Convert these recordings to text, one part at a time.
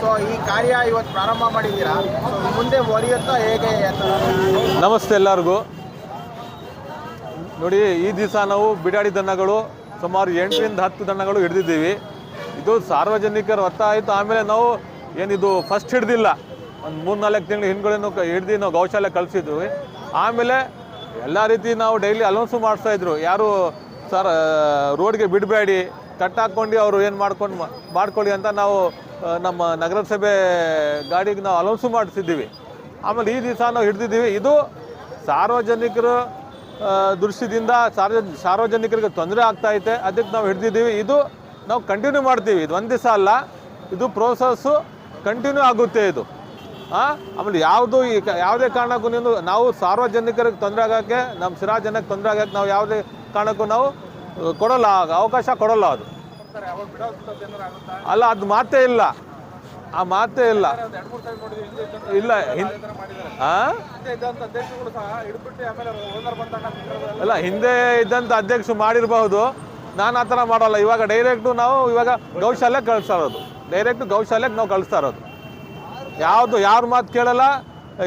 So ಈ ಕಾರ್ಯ ಇವತ್ತು ಪ್ರಾರಂಭ ಮಾಡಿದ್ದೀರಾ? ಮುಂದೆ ಒರೆಯುತ್ತಾ ಹೇಗೆ ನಮಸ್ತೆ ಎಲ್ಲರಿಗೂ. ನೋಡಿ, ಈ ದಿವಸ ನಾವು ಬಿಡಾಡಿ ದನಗಳು ಸುಮಾರು ಎಂಟರಿಂದ ಹತ್ತು ದನಗಳು ಹಿಡಿದಿದ್ದೀವಿ. ಇದು ಸಾರ್ವಜನಿಕರ ಒತ್ತಾಯಿತು ಆಮೇಲೆ ನಾವು ಏನಿದು ಫಸ್ಟ್ ಹಿಡ್ದಿಲ್ಲ. ಒಂದು ಮೂರು ನಾಲ್ಕು ತಿಂಗಳು ಹಿಂದ್ಗಳೇನು ಹಿಡ್ದು ನಾವು ಗೌಶಾಲೆ ಕಳಿಸಿದ್ವಿ. ಆಮೇಲೆ ಎಲ್ಲ ರೀತಿ ನಾವು ಡೈಲಿ ಅಲೌನ್ಸು ಮಾಡಿಸ್ತಾ ಇದ್ರು. ಯಾರು ಸರ್ ರೋಡ್ಗೆ ಬಿಡಬೇಡಿ ಕಟ್ಟಾಕೊಂಡು ಅವರು ಏನು ಮಾಡ್ಕೊಂಡು ಮಾಡ್ಕೊಳ್ಳಿ ಅಂತ ನಾವು ನಮ್ಮ ನಗರಸಭೆ ಗಾಡಿಗೆ ನಾವು ಅಲೌನ್ಸು ಮಾಡಿಸಿದ್ದೀವಿ. ಆಮೇಲೆ ಈ ದಿವಸ ನಾವು ಹಿಡಿದಿದ್ದೀವಿ. ಇದು ಸಾರ್ವಜನಿಕರು ದೃಷ್ಟಿಯಿಂದ ಸಾರ್ವಜ, ಸಾರ್ವಜನಿಕರಿಗೆ ತೊಂದರೆ ಆಗ್ತಾ ಐತೆ. ಅದಕ್ಕೆ ನಾವು ಹಿಡಿದಿದ್ದೀವಿ. ಇದು ನಾವು ಕಂಟಿನ್ಯೂ ಮಾಡ್ತೀವಿ. ಇದು ಒಂದು ದಿವಸ ಅಲ್ಲ. ಇದು ಪ್ರೋಸೆಸ್ಸು ಕಂಟಿನ್ಯೂ ಆಗುತ್ತೆ ಇದು. ಹಾಂ ಆಮೇಲೆ ಯಾವುದು ಈ ಯಾವುದೇ ಕಾರಣಕ್ಕೂ ನೀವು ನಾವು ಸಾರ್ವಜನಿಕರಿಗೆ ತೊಂದರೆ ಆಗೋಕ್ಕೆ, ನಮ್ಮ ಸಿರಾಜನಕ್ಕೆ ತೊಂದರೆ ಆಗೋಕ್ಕೆ ನಾವು ಯಾವುದೇ ಕಾರಣಕ್ಕೂ ನಾವು ಕೊಡೋಲ್ಲ. ಅವಕಾಶ ಕೊಡೋಲ್ಲ ಅದು. ಅಲ್ಲ ಅದು ಮಾತೇ ಇಲ್ಲ. ಆ ಮಾತೇ ಇಲ್ಲ. ಇಲ್ಲ? ಅಲ್ಲ ಹಿಂದೆ ಇದ್ದಂಥ ಅಧ್ಯಕ್ಷರು ಮಾಡಿರಬಹುದು. ನಾನು ಆ ಥರ ಮಾಡಲ್ಲ. ಇವಾಗ ಡೈರೆಕ್ಟು ನಾವು ಇವಾಗ ಗೌಶಾಲೆಗೆ ಕಳಿಸ್ತಾ ಇರೋದು. ಡೈರೆಕ್ಟ್ ಗೌಶಾಲೆಗೆ ನಾವು ಕಳಿಸ್ತಾ ಇರೋದು. ಯಾವುದು ಯಾರ ಮಾತು ಕೇಳಲ್ಲ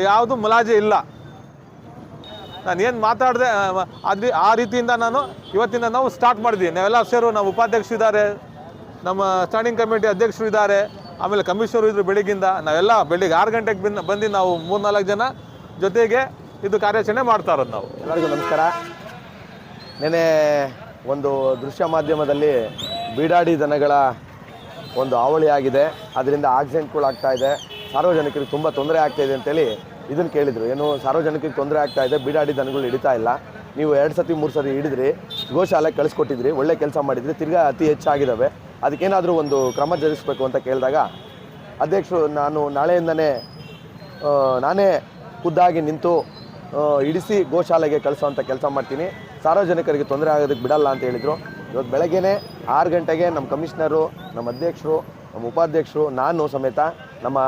ಯಾವುದು ಮುಲಾಜಿ ಇಲ್ಲ. ನಾನು ಏನು ಮಾತಾಡಿದೆ ಅದು ಆ ರೀತಿಯಿಂದ ನಾನು ಇವತ್ತಿಂದ ನಾವು ಸ್ಟಾರ್ಟ್ ಮಾಡಿದ್ವಿ. ನಾವೆಲ್ಲ ಸೇರು, ನಾವು ಉಪಾಧ್ಯಕ್ಷರು ಇದ್ದಾರೆ, ನಮ್ಮ ಸ್ಟ್ಯಾಂಡಿಂಗ್ ಕಮಿಟಿ ಅಧ್ಯಕ್ಷರು ಇದ್ದಾರೆ, ಆಮೇಲೆ ಕಮಿಷನರು ಇದ್ರು ಬೆಳಿಗ್ಗಿಂದ ನಾವೆಲ್ಲ ಬೆಳಿಗ್ಗೆ ಆರು ಗಂಟೆಗೆ ಬಂದು ಬಂದು ನಾವು ಮೂರ್ನಾಲ್ಕು ಜನ ಜೊತೆಗೆ ಇದು ಕಾರ್ಯಾಚರಣೆ ಮಾಡ್ತಾ ಇರೋದು ನಾವು. ಎಲ್ಲರಿಗೂ ನಮಸ್ಕಾರ. ನೆನೆ ಒಂದು ದೃಶ್ಯ ಮಾಧ್ಯಮದಲ್ಲಿ ಬೀಡಾಡಿ ದನಗಳ ಒಂದು ಹಾವಳಿ ಆಗಿದೆ. ಅದರಿಂದ ಆಕ್ಸಿಡೆಂಟ್ಗಳಾಗ್ತಾ ಇದೆ. ಸಾರ್ವಜನಿಕರಿಗೆ ತುಂಬ ತೊಂದರೆ ಆಗ್ತಾಯಿದೆ ಅಂತೇಳಿ ಇದನ್ನು ಕೇಳಿದರು, ಏನು ಸಾರ್ವಜನಿಕರಿಗೆ ತೊಂದರೆ ಆಗ್ತಾ ಇದೆ, ಬೀಡಾಡಿ ದನಗಳು ಹಿಡಿತಾ ಇಲ್ಲ. ನೀವು ಎರಡು ಸತಿ, ಮೂರು ಸತಿ ಹಿಡಿದ್ರಿ, ಗೋಶಾಲೆ ಕಳಿಸ್ಕೊಟ್ಟಿದ್ರಿ, ಒಳ್ಳೆ ಕೆಲಸ ಮಾಡಿದ್ರಿ, ತಿರ್ಗಾ ಅತಿ ಹೆಚ್ಚಾಗಿದ್ದಾವೆ ಅದಕ್ಕೇನಾದರೂ ಒಂದು ಕ್ರಮ ಜರುಗಿಸ್ಬೇಕು ಅಂತ ಕೇಳಿದಾಗ, ಅಧ್ಯಕ್ಷರು, ನಾನು ನಾಳೆಯಿಂದನೇ ನಾನೇ ಖುದ್ದಾಗಿ ನಿಂತು ಇಡಿಸಿ ಗೋಶಾಲೆಗೆ ಕಳಿಸೋವಂಥ ಕೆಲಸ ಮಾಡ್ತೀನಿ. ಸಾರ್ವಜನಿಕರಿಗೆ ತೊಂದರೆ ಆಗೋದಕ್ಕೆ ಬಿಡಲ್ಲ ಅಂತ ಹೇಳಿದರು. ಇವತ್ತು ಬೆಳಗ್ಗೆನೇ ಆರು ಗಂಟೆಗೆ ನಮ್ಮ ಕಮಿಷ್ನರು ನಮ್ಮ ಅಧ್ಯಕ್ಷರು ನಮ್ಮ ಉಪಾಧ್ಯಕ್ಷರು, ನಾನು ಸಮೇತ ನಮ್ಮ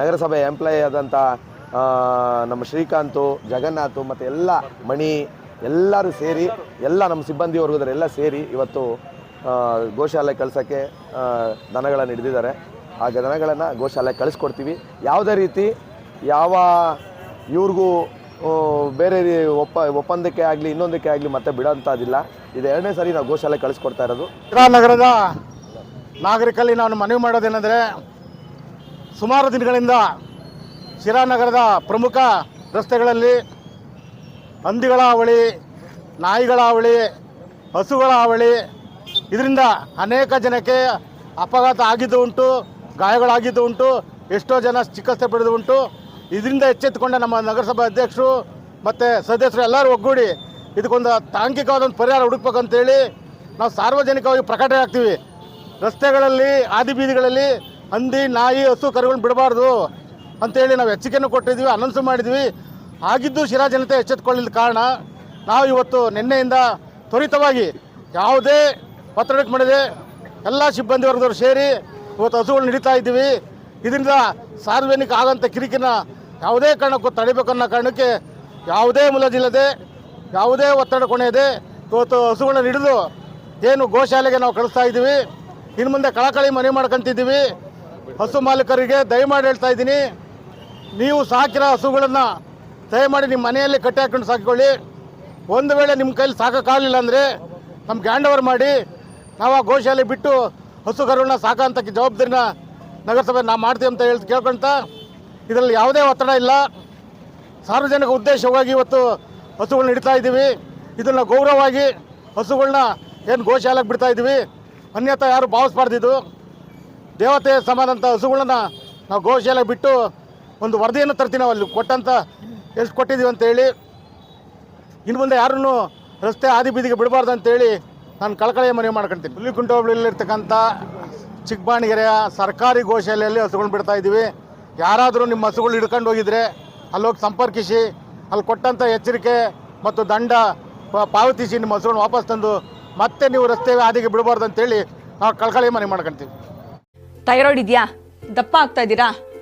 ನಗರಸಭೆ ಎಂಪ್ಲಾಯಿ ಆದಂಥ ನಮ್ಮ ಶ್ರೀಕಾಂತು, ಜಗನ್ನಾಥು ಮತ್ತು ಎಲ್ಲ ಮಣಿ ಎಲ್ಲರೂ ಸೇರಿ, ಎಲ್ಲ ನಮ್ಮ ಸಿಬ್ಬಂದಿ ಎಲ್ಲ ಸೇರಿ ಇವತ್ತು ಗೋಶಾಲೆ ಕಳಿಸೋಕ್ಕೆ ದನಗಳನ್ನು ಹಿಡಿದಿದ್ದಾರೆ. ಆ ದನಗಳನ್ನು ಗೋಶಾಲೆ ಕಳಿಸ್ಕೊಡ್ತೀವಿ. ಯಾವುದೇ ರೀತಿ ಯಾವ ಇವ್ರಿಗೂ ಬೇರೆ ಒಪ್ಪ, ಒಪ್ಪಂದಕ್ಕೆ ಆಗಲಿ, ಇನ್ನೊಂದಕ್ಕೆ ಆಗಲಿ ಮತ್ತೆ ಬಿಡೋಂಥದ್ದಿಲ್ಲ. ಇದು ಎರಡನೇ ಸಾರಿ ನಾವು ಗೋಶಾಲೆ ಕಳಿಸ್ಕೊಡ್ತಾ ಇರೋದು. ನಗರದ ನಾಗರಿಕಲ್ಲಿ ನಾನು ಮನವಿ ಮಾಡೋದೇನೆಂದರೆ, ಸುಮಾರು ದಿನಗಳಿಂದ ಶಿರಾನಗರದ ಪ್ರಮುಖ ರಸ್ತೆಗಳಲ್ಲಿ ಹಂದಿಗಳ ಹಾವಳಿ ನಾಯಿಗಳ ಹಾವಳಿ ಹಸುಗಳ ಹಾವಳಿ ಇದರಿಂದ ಅನೇಕ ಜನಕ್ಕೆ ಅಪಘಾತ ಆಗಿದ್ದು ಉಂಟು, ಗಾಯಗಳಾಗಿದ್ದು ಉಂಟು, ಎಷ್ಟೋ ಜನ ಚಿಕಿತ್ಸೆ ಪಡೆದು ಉಂಟು. ಇದರಿಂದ ಎಚ್ಚೆತ್ತುಕೊಂಡ ನಮ್ಮ ನಗರಸಭಾ ಅಧ್ಯಕ್ಷರು ಮತ್ತು ಸದಸ್ಯರು ಎಲ್ಲರೂ ಒಗ್ಗೂಡಿ ಇದಕ್ಕೊಂದು ತಾಂಕಿಕವಾದೊಂದು ಪರಿಹಾರ ಹುಡುಕ್ಬೇಕಂತೇಳಿ ನಾವು ಸಾರ್ವಜನಿಕವಾಗಿ ಪ್ರಕಟಣೆ ಆಗ್ತೀವಿ ರಸ್ತೆಗಳಲ್ಲಿ ಆದಿ ಬೀದಿಗಳಲ್ಲಿ ಹಂದಿ, ನಾಯಿ, ಹಸು, ಕರುಗಳನ್ನ ಬಿಡಬಾರ್ದು. ಅಂತೇಳಿ ನಾವು ಎಚ್ಚರಿಕೆಯನ್ನು ಕೊಟ್ಟಿದ್ದೀವಿ ಅನೌನ್ಸ್ ಮಾಡಿದ್ವಿ ಆಗಿದ್ದು ಶಿರಾ ಜನತೆ ಎಚ್ಚೆತ್ತುಕೊಳ್ಳಿದ ಕಾರಣ ನಾವು ಇವತ್ತು ನಿನ್ನೆಯಿಂದ ತ್ವರಿತವಾಗಿ ಯಾವುದೇ ಒತ್ತಡಕ್ಕೆ ಮಾಡಿದೆ ಎಲ್ಲ ಸಿಬ್ಬಂದಿ ವರ್ಗದವರು ಸೇರಿ ಇವತ್ತು ಹಸುಗಳು ಹಿಡಿತಾ ಇದ್ದೀವಿ. ಇದರಿಂದ ಸಾರ್ವಜನಿಕ ಆಗೋಂಥ ಕಿರಿಕಿನ ಯಾವುದೇ ಕಾರಣಕ್ಕೂ ತಡಿಬೇಕನ್ನೋ ಕಾರಣಕ್ಕೆ ಯಾವುದೇ ಮುಲಾಜಿಲ್ಲದೆ, ಯಾವುದೇ ಒತ್ತಡ ಕೊನೆಯದೆ ಇವತ್ತು ಹಸುಗಳನ್ನ ಹಿಡಿದು ಏನು ಗೋಶಾಲೆಗೆ ನಾವು ಕಳಿಸ್ತಾ ಇದ್ದೀವಿ. ಇನ್ನು ಮುಂದೆ ಕಳಕಳಿ ಮನೆ ಮಾಡ್ಕೊತಿದ್ದೀವಿ. ಹಸು ಮಾಲೀಕರಿಗೆ ದಯಮಾಡಿ ಹೇಳ್ತಾ ಇದ್ದೀನಿ. ನೀವು ಸಾಕಿರೋ ಹಸುಗಳನ್ನು ದಯಮಾಡಿ ನಿಮ್ಮ ಮನೆಯಲ್ಲಿ ಕಟ್ಟಿ ಹಾಕೊಂಡು ಸಾಕಿಕೊಳ್ಳಿ. ಒಂದು ವೇಳೆ ನಿಮ್ಮ ಕೈಲಿ ಸಾಕೋಕ್ಕಾಗಲಿಲ್ಲ ಅಂದರೆ ನಮ್ಗೆ ಹ್ಯಾಂಡ್ ಓವರ್ ಮಾಡಿ. ನಾವು ಆ ಗೋಶಾಲೆ ಬಿಟ್ಟು ಹಸು ಕರುಗಳನ್ನ ಸಾಕೋಂಥ ಜವಾಬ್ದಾರಿನ ನಗರಸಭೆ ನಾವು ಮಾಡ್ತೀವಿ ಅಂತ ಹೇಳಿ ಕೇಳ್ಕೊಳ್ತಾ ಇದರಲ್ಲಿ ಯಾವುದೇ ಒತ್ತಡ ಇಲ್ಲ. ಸಾರ್ವಜನಿಕ ಉದ್ದೇಶವಾಗಿ ಇವತ್ತು ಹಸುಗಳನ್ನ ಇಡ್ತಾ ಇದ್ದೀವಿ. ಇದನ್ನು ಗೌರವವಾಗಿ ಹಸುಗಳನ್ನ ಏನು ಗೋಶಾಲೆಗೆ ಬಿಡ್ತಾ ಇದ್ದೀವಿ. ಅನ್ಯತಾ ಯಾರು ಭಾವಿಸ್ಬಾರ್ದಿದ್ದು ದೇವತೆ ಸಮಾನಂಥ ಹಸುಗಳನ್ನ ನಾವು ಗೋಶಾಲೆಗೆ ಬಿಟ್ಟು ಒಂದು ವರದಿಯನ್ನು ತರ್ತೀನಿ ನಾವು ಅಲ್ಲಿ ಕೊಟ್ಟಂತ ಎಷ್ಟು ಕೊಟ್ಟಿದ್ದೀವಿ ಅಂತೇಳಿ ಇನ್ನು ಮುಂದೆ ಯಾರನ್ನು ರಸ್ತೆ ಆದಿ ಬೀದಿಗೆ ಬಿಡಬಾರ್ದು ಅಂತೇಳಿ ನಾನು ಕಳಕಳಿಯ ಮನವಿ ಮಾಡ್ಕೊಳ್ತೀನಿ ಹುಲಿ ಹೋಬಳಿಯಲ್ಲಿರ್ತಕ್ಕಂಥ ಚಿಕ್ಕಬಾಣಿಗೆರೆಯ ಸರ್ಕಾರಿ ಗೋಶಾಲೆಯಲ್ಲಿ ಹಸುಗಳನ್ನ ಬಿಡ್ತಾ ಇದ್ದೀವಿ. ಯಾರಾದರೂ ನಿಮ್ಮ ಹಸುಗಳು ಹಿಡ್ಕೊಂಡು ಹೋಗಿದ್ರೆ ಅಲ್ಲೋಗಿ ಸಂಪರ್ಕಿಸಿ, ಅಲ್ಲಿ ಕೊಟ್ಟಂಥ ಎಚ್ಚರಿಕೆ ಮತ್ತು ದಂಡ ಪಾವತಿಸಿ ನಿಮ್ಮ ಹಸುಗಳನ್ನ ವಾಪಸ್ ತಂದು ಮತ್ತೆ ನೀವು ರಸ್ತೆ ಹಾದಿಗೆ ಬಿಡಬಾರ್ದು ಅಂತೇಳಿ ನಾವು ಕಳಕಳಿಯ ಮನವಿ ಮಾಡ್ಕೊಳ್ತೀವಿ ಥೈರಾಯ್ಡ್ ಇದೆಯಾ? ದಪ್ಪ ಆಗ್ತಾ ಇದ್ದೀರಾ?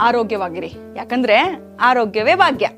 ಆರೋಗ್ಯವಾಗಿರಿ. ಯಾಕಂದ್ರೆ ಆರೋಗ್ಯವೇ ಭಾಗ್ಯ.